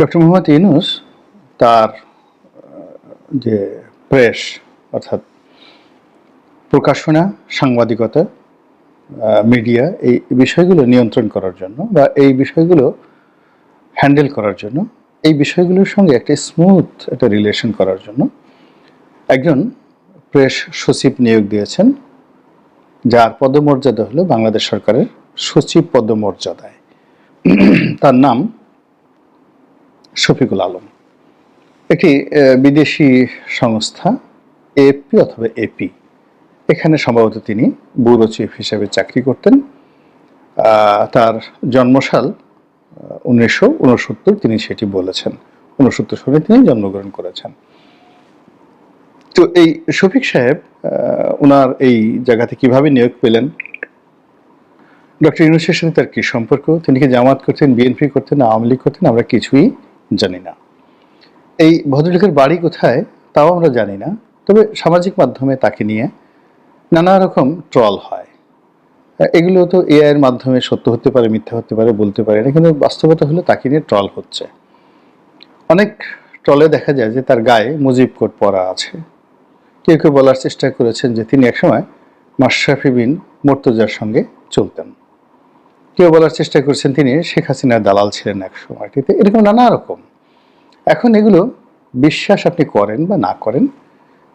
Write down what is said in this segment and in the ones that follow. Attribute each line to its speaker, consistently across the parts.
Speaker 1: Doctor Mohammad Yunus তার যে press, অর্থাৎ প্রকাশনা, সাংবাদিকতা মিডিয়া, এই বিষয়গুলো নিয়ন্ত্রণ করার জন্য বা এই বিষয়গুলো হ্যান্ডেল করার জন্য, এই বিষয়গুলোর সঙ্গে একটা স্মুথ একটা রিলেশন করার জন্য একজন প্রেস সচিব নিয়োগ দিয়েছেন, যার পদমর্যাদা হলো বাংলাদেশ সরকারের সচিব পদমর্যাদায়। তার নাম শফিকুল আলম। একটি বিদেশি সংস্থা এপি অথবা এপি এখানে সম্ভবত তিনি ব্যুরো চিফ হিসেবে চাকরি করতেন। তার জন্মসাল উনিশশো তিনি সেটি বলেছেন। উনসত্তর সালে তিনি জন্মগ্রহণ করেছেন। তো এই শফিক সাহেব ওনার এই জায়গাতে কীভাবে নিয়োগ পেলেন? ডক্টর ইউনুসের সাথে তার কি সম্পর্ক? তিনি কি জামাত করতেন, বিএনপি করতেন, আওয়ামী লীগ করতেন? আমরা কিছুই জানি না। এই ভদ্রলোকের বাড়ি কোথায় তাও আমরা জানি না, তবে সামাজিক মাধ্যমে তাকে নিয়ে নানা রকম ট্রল হয়। এগুলো তো এআইয়ের মাধ্যমে সত্য হতে পারে, মিথ্যা হতে পারে, বলতে পারে না, কিন্তু বাস্তবতা হলো তাকে নিয়ে ট্রল হচ্ছে। অনেক ট্রলে দেখা যায় যে তার গায়ে মুজিব কোট পরা আছে। কেউ কেউ বলার চেষ্টা করেছেন যে তিনি একসময় মাশরাফি বিন মোর্তজার সঙ্গে চলতেন। কেউ বলার চেষ্টা করছেন তিনি, শেখ হাসিনার দালাল ছিলেন এক সময়টিতে। এরকম নানা রকম। এখন এগুলো বিশ্বাস আপনি করেন বা না করেন,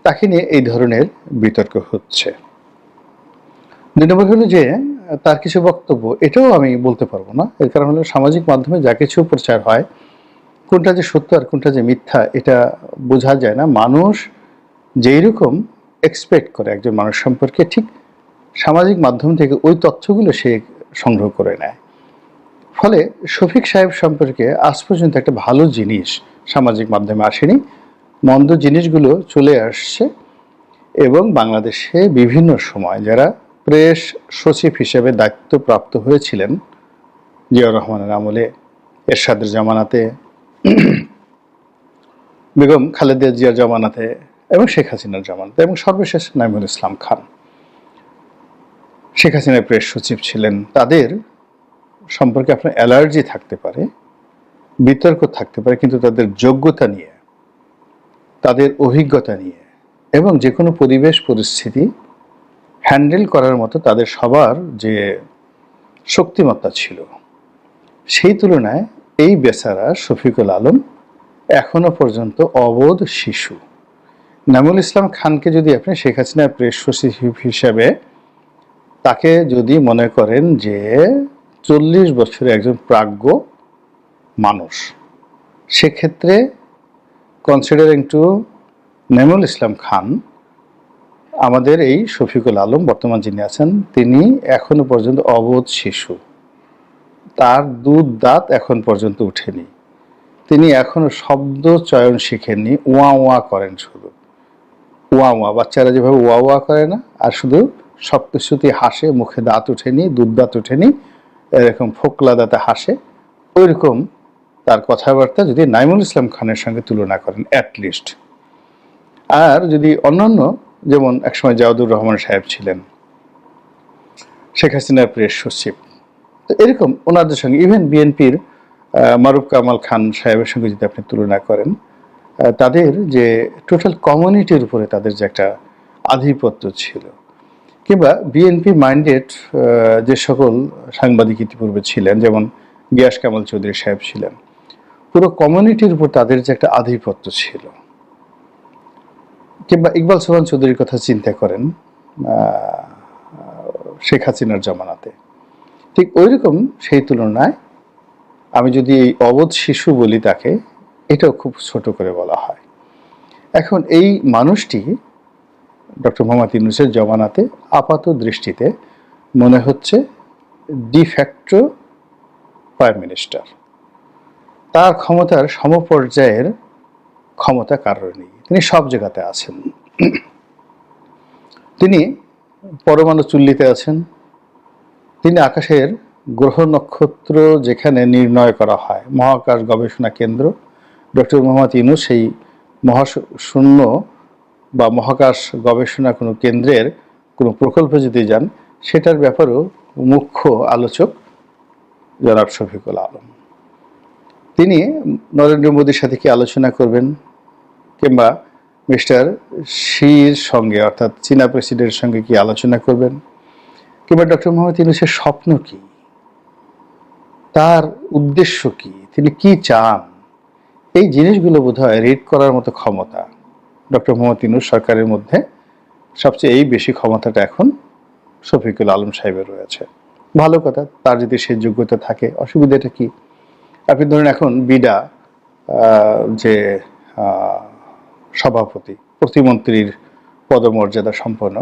Speaker 1: তাকে নিয়ে এই ধরনের বিতর্ক হচ্ছে। দুই নম্বর হলো যে, তার কিছু বক্তব্য, এটাও আমি বলতে পারব না। এর কারণ হলো সামাজিক মাধ্যমে যা কিছু প্রচার হয়, কোনটা যে সত্য আর কোনটা যে মিথ্যা, এটা বোঝা যায় না। মানুষ যেই রকম এক্সপেক্ট করে একজন মানুষ সম্পর্কে, ঠিক সামাজিক মাধ্যম থেকে ওই তথ্যগুলো সে সংগ্রহ করে নেয়। ফলে শফিক সাহেব সম্পর্কে আজ পর্যন্ত একটা ভালো জিনিস সামাজিক মাধ্যমে আসেনি। মন্দ জিনিসগুলো চলে আসছে এবং বাংলাদেশে বিভিন্ন সময় যারা প্রেস সচিব হিসেবে দায়িত্বপ্রাপ্ত হয়েছিলেন, জিয়াউর রহমানের আমলে এরশাদের জামানাতে, বেগম খালেদা জিয়ার জামানাতে এবং শেখ হাসিনার জামানাতে এবং সর্বশেষ নাইমুল ইসলাম খান। শেখ হাসিনার প্রেস সচিব ছিলেন। তাদের সম্পর্কে আপনার অ্যালার্জি থাকতে পারে, বিতর্ক থাকতে পারে, কিন্তু তাদের যোগ্যতা নিয়ে, তাদের অভিজ্ঞতা নিয়ে এবং যে কোনো পরিবেশ পরিস্থিতি হ্যান্ডেল করার মতো তাদের সবার যে শক্তিমত্তা ছিল, সেই তুলনায় এই বেচারা শফিকুল আলম এখনও পর্যন্ত অবোধ শিশু। নামুল ইসলাম খানকে যদি আপনি শেখ হাসিনার প্রেস সচিব হিসাবে তাকে যদি মনে করেন যে চল্লিশ বছরের একজন প্রাজ্ঞ মানুষ, সেক্ষেত্রে কনসিডারিং টু নেমুল ইসলাম খান আমাদের এই শফিকুল আলম বর্তমান যিনি আছেন, তিনি এখনও পর্যন্ত অবোধ শিশু। তার দুধ দাঁত এখন পর্যন্ত উঠেনি। তিনি এখনও শব্দ চয়ন শিখেননি ওয়া ওয়া করেন শুধু। ওয়া ওয়া বাচ্চারা যেভাবে ওয়া ওয়া করে না, আর শুধু কিছুতেই হাসে, মুখে দাঁত ওঠেনি দুধ দাঁত ওঠেনি এরকম ফোকলা দাঁতে হাসে। ওইরকম তার কথাবার্তা যদি নাইমুল ইসলাম খানের সঙ্গে তুলনা করেন অ্যাটলিস্ট আর যদি অন্যান্য, যেমন একসময় জাওদুর রহমান সাহেব ছিলেন, শেখ হাসিনার প্রেস সচিব, তো এরকম ওনাদের সঙ্গে ইভেন বিএনপির মারুফ কামাল খান সাহেবের সঙ্গে যদি আপনি তুলনা করেন তাদের যে টোটাল কমিউনিটির উপরে তাদের যে একটা আধিপত্য ছিল কিংবা বিএনপি মাইন্ডেড যে সকল সাংবাদিক ইতিপূর্বে ছিলেন, যেমন গিয়াস কামাল চৌধুরী সাহেব ছিলেন, পুরো কমিউনিটির উপর তাদের যে একটা আধিপত্য ছিল। কিংবা ইকবাল সোহান চৌধুরীর কথা চিন্তা করেন শেখ হাসিনার জমানাতে। ঠিক ওই রকম সেই তুলনায় আমি যদি এই অবোধ শিশু বলি তাকে, এটাও খুব ছোট করে বলা হয়। এখন এই মানুষটি ডক্টর মোহাম্মদ ইউনুসের জমানাতে আপাত দৃষ্টিতে মনে হচ্ছে ডিফ্যাক্টো প্রাইম মিনিস্টার তার ক্ষমতার সমপর্যায়ের ক্ষমতা কারোর নেই। তিনি সব জায়গাতে আছেন। তিনি পরমাণু চুল্লিতে আছেন। তিনি আকাশের গ্রহ নক্ষত্র যেখানে নির্ণয় করা হয়, মহাকাশ গবেষণা কেন্দ্র। ডক্টর মোহাম্মদ ইউনুস সেই মহাশূন্য বা মহাকাশ গবেষণা কোনো কেন্দ্রের কোনো প্রকল্পে যদি যান, সেটার ব্যাপারেও মুখ্য আলোচক জনাব শফিকুল আলম। তিনি নরেন্দ্র মোদীর সাথে কি আলোচনা করবেন কিংবা মিস্টার শির সঙ্গে, অর্থাৎ চীনা প্রেসিডেন্টের সঙ্গে কি আলোচনা করবেন? কিংবা ডক্টর মোহাম্মদ ইউনুসের স্বপ্ন কি? তার উদ্দেশ্য কি? তিনি কি চান? এই জিনিসগুলো বোধহয় রিড করার মতো ক্ষমতা ডক্টর মোহাম্মদ ইউনুস সরকারের মধ্যে সবচেয়ে এই বেশি ক্ষমতাটা এখন শফিকুল আলম সাহেবের রয়েছে। ভালো কথা, তার যদি সে যোগ্যতা থাকে, অসুবিধাটা কি? আপনি ধরুন এখন বিডা যে সভাপতি, প্রতিমন্ত্রীর পদমর্যাদা সম্পন্ন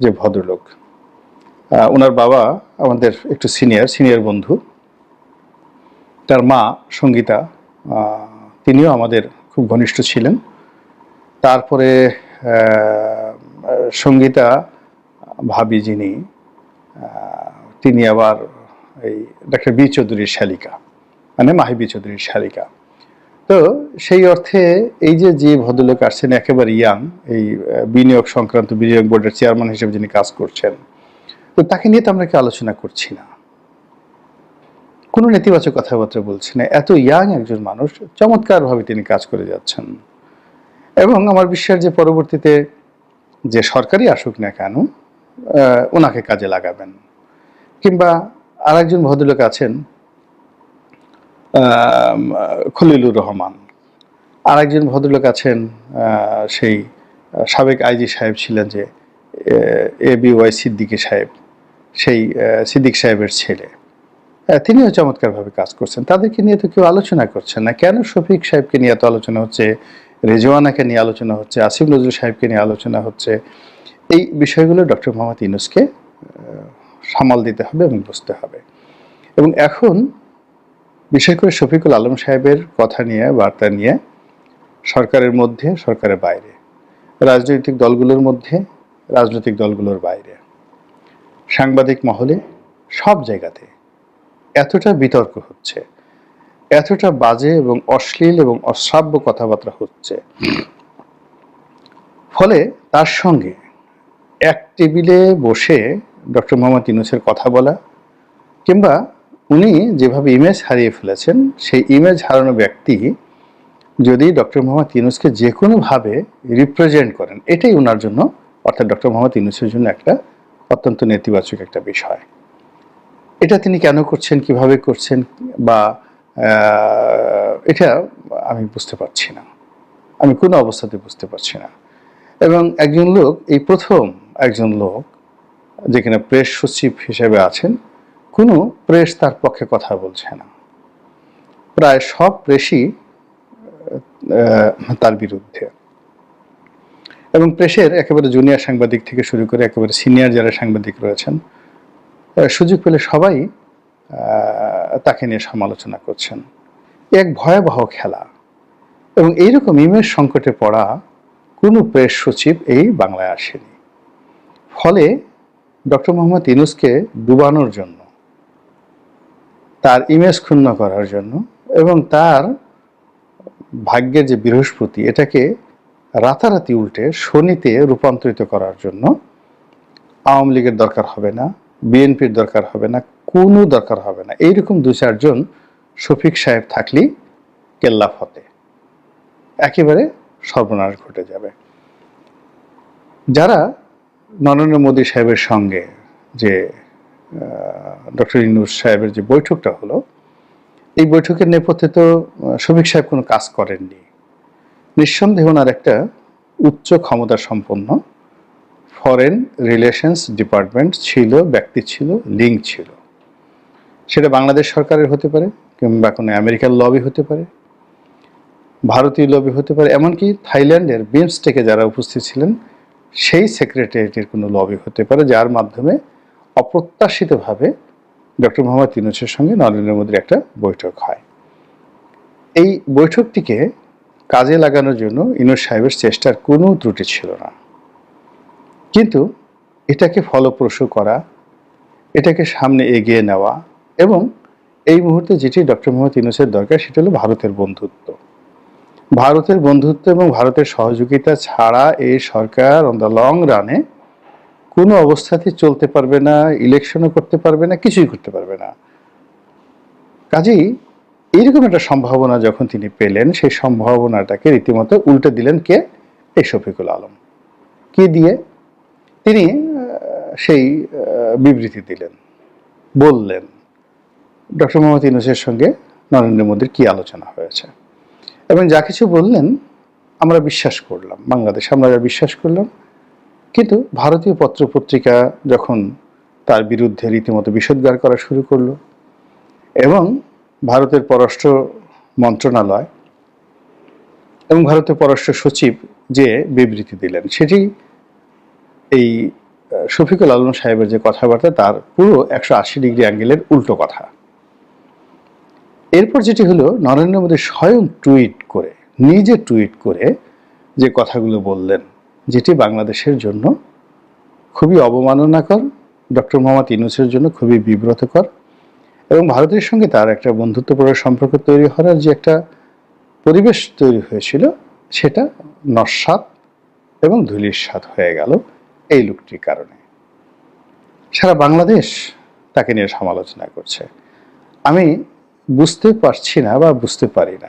Speaker 1: যে ভদ্রলোক ওনার বাবা আমাদের একটু সিনিয়র সিনিয়র বন্ধু। তার মা সঙ্গীতা তিনিও আমাদের খুব ঘনিষ্ঠ ছিলেন। তারপরে সঙ্গীতা ভাবি যিনি তিনি আবার এই ডাক্তার বি চৌধুরীর শালিকা মানে মাহি বি চৌধুরীর শালিকা। তো সেই অর্থে এই যে যে ভদ্রলোক আসছেন, একেবারে ইয়াং, এই বিনিয়োগ সংক্রান্ত, বিনিয়োগ বোর্ডের চেয়ারম্যান হিসেবে যিনি কাজ করছেন, তো তাকে নিয়ে তো আমরা কি আলোচনা করছি না। কোনো নেতিবাচক কথাবার্তা বলছি না। এত ইয়াং একজন মানুষ, চমৎকারভাবে তিনি কাজ করে যাচ্ছেন। এবং আমার বিশ্বাস যে পরবর্তীতে যে সরকারি আসুক না কেন ওনাকে কাজে লাগাবেন। কিংবা আরেকজন ভদ্রলোক আছেন খলিলুর রহমান। আরেকজন ভদ্রলোক আছেন সেই সাবেক আইজি সাহেব ছিলেন যে, এ বি ওয়াই সিদ্দিকী সাহেব, সেই সিদ্দিক সাহেবের ছেলে। তিনিও চমৎকারভাবে কাজ করছেন। তাদেরকে নিয়ে তো কেউ আলোচনা করছেন না। কেন শফিক সাহেবকে নিয়ে এত আলোচনা হচ্ছে? রেজওয়ানাকে নিয়ে আলোচনা হচ্ছে, আসিফ নজরুল সাহেবকে নিয়ে আলোচনা হচ্ছে। এই বিষয়গুলো ডক্টর মোহাম্মদ ইউনুসকে সামাল দিতে হবে এবং বুঝতে হবে। এবং এখন বিশেষ করে শফিকুল আলম সাহেবের কথা নিয়ে, বার্তা নিয়ে সরকারের মধ্যে, সরকারের বাইরে, রাজনৈতিক দলগুলোর মধ্যে, রাজনৈতিক দলগুলোর বাইরে, সাংবাদিক মহলে, সব জায়গাতে এতটা বিতর্ক হচ্ছে। এতটা বাজে এবং অশ্লীল এবং অশ্রাব্য কথাবার্তা হচ্ছে। ফলে তার সঙ্গে এক টেবিলে বসে ডক্টর মোহাম্মদ ইউনুসের কথা বলা কিংবা উনি যেভাবে ইমেজ হারিয়ে ফেলেছেন, সেই ইমেজ হারানো ব্যক্তি যদি ডক্টর মোহাম্মদ ইউনুসকে যে কোনোভাবে রিপ্রেজেন্ট করেন, এটাই ওনার জন্য অর্থাৎ ডক্টর মোহাম্মদ ইউনুসের জন্য একটা অত্যন্ত নেতিবাচক একটা বিষয়। এটা তিনি কেন করছেন, কীভাবে করছেন বা এটা আমি বুঝতে পারছি না। আমি কোনো অবস্থাতে বুঝতে পারছি না। এবং একজন লোক, এই প্রথম একজন লোক, যেখানে প্রেস সচিব হিসেবে আছেন, কোনো প্রেস তার পক্ষে কথা বলছে না। প্রায় সব প্রেসই তার বিরুদ্ধে। এবং প্রেসের একেবারে জুনিয়র সাংবাদিক থেকে শুরু করে একেবারে সিনিয়র যারা সাংবাদিক রয়েছেন সুযোগ পেলে সবাই তাকে নিয়ে সমালোচনা করছেন। এক ভয়াবহ খেলা। এবং এইরকম ইমেজ সংকটে পড়া কোনো প্রেস সচিব এই বাংলায় আসেনি। ফলে ডক্টর মোহাম্মদ ইনুসকে ডুবানোর জন্য, তার ইমেজ ক্ষুণ্ণ করার জন্য এবং তার ভাগ্যের যে বৃহস্পতি, এটাকে রাতারাতি উল্টে শনিতে রূপান্তরিত করার জন্য আওয়ামী লীগের দরকার হবে না, বিএনপির দরকার হবে না কোনো দরকার হবে না। এইরকম দু চারজন শফিক সাহেব থাকলেই কেল্লা ফতে। একেবারে সর্বনাশ ঘটে যাবে। যারা নরেন্দ্র মোদী সাহেবের সঙ্গে যে ডক্টর ইনুস সাহেবের যে বৈঠকটা হলো, এই বৈঠকের নেপথ্যে তো শফিক সাহেব কোনো কাজ করেননি। নিঃসন্দেহে ওনার একটা উচ্চ ক্ষমতা সম্পন্ন ফরেন রিলেশনস ডিপার্টমেন্ট ছিল, ব্যক্তি ছিল লিঙ্ক ছিল। সেটা বাংলাদেশ সরকারের হতে পারে, কিংবা কোনো আমেরিকার লবি হতে পারে, ভারতীয় লবি হতে পারে, এমনকি থাইল্যান্ডের বিমস্টেকে যারা উপস্থিত ছিলেন, সেই সেক্রেটারিয়েটের কোনো লবি হতে পারে, যার মাধ্যমে অপ্রত্যাশিতভাবে ডক্টর মোহাম্মদ ইউনুসের সঙ্গে নরেন্দ্র মোদীর একটা বৈঠক হয়। এই বৈঠকটিকে কাজে লাগানোর জন্য ইনুস সাহেবের চেষ্টার কোনো ত্রুটি ছিল না। কিন্তু এটাকে ফলপ্রসূ করা, এটাকে সামনে এগিয়ে নেওয়া এবং এই মুহূর্তে যেটি ডক্টর মোহাম্মদ ইউনুসের দরকার, সেটা হলো ভারতের বন্ধুত্ব। ভারতের বন্ধুত্ব এবং ভারতের সহযোগিতা ছাড়া এই সরকার অন দ্য লং রানে কোনো অবস্থাতেই চলতে পারবে না ইলেকশনও করতে পারবে না, কিছুই করতে পারবে না। কাজেই এইরকম একটা সম্ভাবনা যখন তিনি পেলেন, সেই সম্ভাবনাটাকে রীতিমতো উল্টে দিলেন কে? এই শফিকুল আলম। কে দিয়ে? তিনি সেই বিবৃতি দিলেন, বললেন। ডক্টর মোহাম্মদ ইউনুসের সঙ্গে নরেন্দ্র মোদীর কি আলোচনা হয়েছে? এবং যা কিছু বললেন, আমরা বিশ্বাস করলাম, বাংলাদেশ আমরা যা বিশ্বাস করলাম। কিন্তু ভারতীয় পত্রপত্রিকা যখন তার বিরুদ্ধে রীতিমতো বিষোদ্গার করা শুরু করল এবং ভারতের পররাষ্ট্র মন্ত্রণালয় এবং ভারতের পররাষ্ট্র সচিব যে বিবৃতি দিলেন, সেটি এই শফিকুল আলম সাহেবের যে কথাবার্তা, তার পুরো একশো আশি ডিগ্রি অ্যাঙ্গেলের উল্টো কথা। এরপর যেটি হলো, নরেন্দ্র মোদী স্বয়ং টুইট করে, নিজে টুইট করে যে কথাগুলো বললেন, যেটি বাংলাদেশের জন্য খুবই অবমাননাকর, ডক্টর মোহাম্মদ ইনুসের জন্য খুবই বিব্রতকর এবং ভারতের সঙ্গে তার একটা বন্ধুত্বপূর্ণ সম্পর্ক তৈরি হওয়ার যে একটা পরিবেশ তৈরি হয়েছিল, সেটা নস্বাত এবং ধুলিস্বাদ হয়ে গেল এই লোকটির কারণে। সারা বাংলাদেশ তাকে নিয়ে সমালোচনা করছে। আমি বুঝতে পারছি না বা বুঝতে পারি না।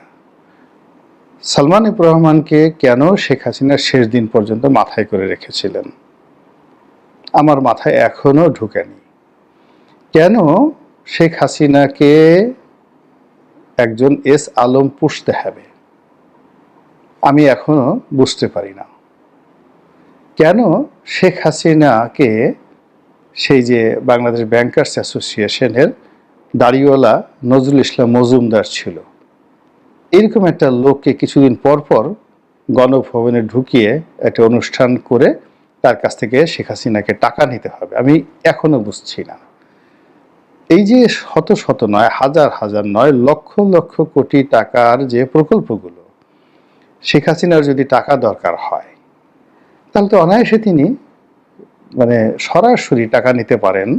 Speaker 1: সালমান রহমানকে কেন শেখ হাসিনার শেষ দিন পর্যন্ত মাথায় করে রেখেছিলেন? আমার মাথায় এখনও ঢুকেনি। কেন শেখ হাসিনাকে একজন এস আলম পুষতে হবে? আমি এখনও বুঝতে পারি না। কেন শেখ হাসিনাকে সেই যে বাংলাদেশ ব্যাংকার্স অ্যাসোসিয়েশনের দাড়িওয়ালা নজরুল ইসলাম মজুমদার ছিল। এরকম একটা লোককে কিছুদিন পর পর গণভবনে ঢুকিয়ে একটা অনুষ্ঠান করে তার কাছ থেকে শেখ হাসিনাকে টাকা নিতে হবে। আমি এখনও বুঝছি না। এই যে শত শত নয়, হাজার হাজার নয়, লক্ষ লক্ষ কোটি টাকার যে প্রকল্পগুলো, শেখ হাসিনার যদি টাকা দরকার হয়, তাহলে তো অনায়াসে তিনি মানে সরাসরি টাকা নিতে পারেন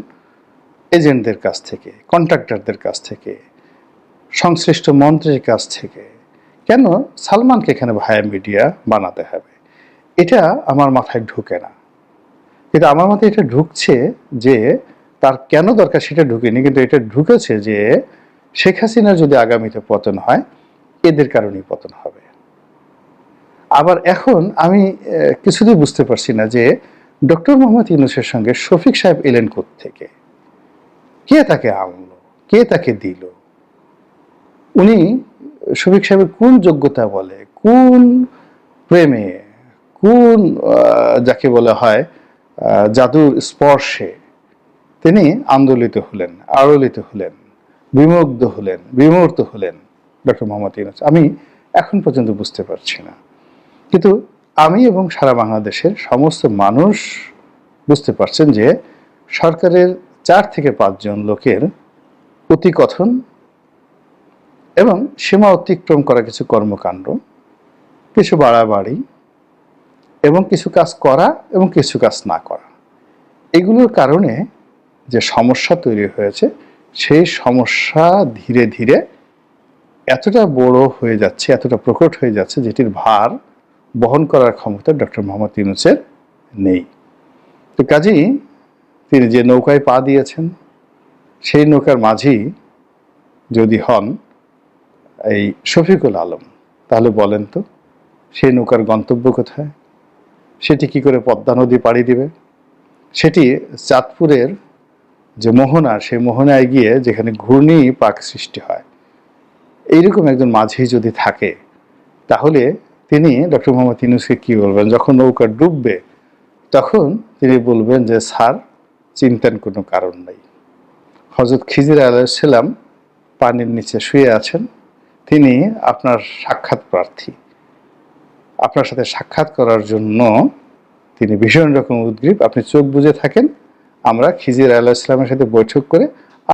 Speaker 1: এজেন্টদের কাছ থেকে কন্ট্রাক্টরদের কাছ থেকে, সংশ্লিষ্ট মন্ত্রীর কাছ থেকে, কেন সালমানকে এখানে ভায়া মিডিয়া বানাতে হবে? এটা আমার মাথায় ঢুকে না। কিন্তু আমার মাথায় এটা ঢুকছে যে তার কেন দরকার সেটা ঢুকেনি, কিন্তু এটা ঢুকেছে যে শেখ হাসিনার যদি আগামীতে পতন হয়, এদের কারণেই পতন হবে। আবার এখন আমি কিছুতেই বুঝতে পারছি না যে ডক্টর মোহাম্মদ ইউনুসের সঙ্গে শফিক সাহেব এলেন থেকে কে তাকে আনলো? কে তাকে দিল? উনি শফিক সাহেবের কোন যোগ্যতা বলে? কোন প্রেমে? কোন যাকে বলা হয় জাদুর স্পর্শে তিনি আন্দোলিত হলেন, আড়লিত হলেন, বিমুগ্ধ হলেন, বিমূর্ত হলেন ডক্টর মোহাম্মদ ইউনুস। আমি এখন পর্যন্ত বুঝতে পারছি না। কিন্তু আমি এবং সারা বাংলাদেশের সমস্ত মানুষ বুঝতে পারছেন যে সরকারের চার থেকে পাঁচজন লোকের অতিকথন এবং সীমা অতিক্রম করা কিছু কর্মকাণ্ড, কিছু বাড়াবাড়ি এবং কিছু কাজ করা এবং কিছু কাজ না করা। এগুলোর কারণে যে সমস্যা তৈরি হয়েছে, সেই সমস্যা ধীরে ধীরে এতটা বড় হয়ে যাচ্ছে, এতটা প্রকট হয়ে যাচ্ছে, যেটির ভার বহন করার ক্ষমতা ডক্টর মোহাম্মদ ইউনুসের নেই। তো কাজেই তিনি যে নৌকায় পা দিয়েছেন, সেই নৌকার মাঝি যদি হন এই শফিকুল আলম, তাহলে বলেন তো, সেই নৌকার গন্তব্য কোথায়? সেটি কি করে পদ্মা নদী পাড়ি দিবে? সেটি চাঁদপুরের যে মোহনা, সেই মোহনায় গিয়ে যেখানে ঘূর্ণি পাক সৃষ্টি হয়, এইরকম একজন মাঝি যদি থাকে, তাহলে তিনি ডক্টর মোহাম্মদ ইউনুসকে কী বলবেন? যখন নৌকা ডুববে, তখন তিনি বলবেন যে, স্যার চিন্তার কোনো কারণ নেই। হজরত খিজির আলাইসাল্লাম পানির নিচে শুয়ে আছেন। তিনি আপনার সাক্ষাৎ প্রার্থী। আপনার সাথে সাক্ষাৎ করার জন্য তিনি ভীষণ রকম উদ্গ্রীব। আপনি চোখ বুঝে থাকেন, আমরা খিজির আলাহিসামের সাথে বৈঠক করে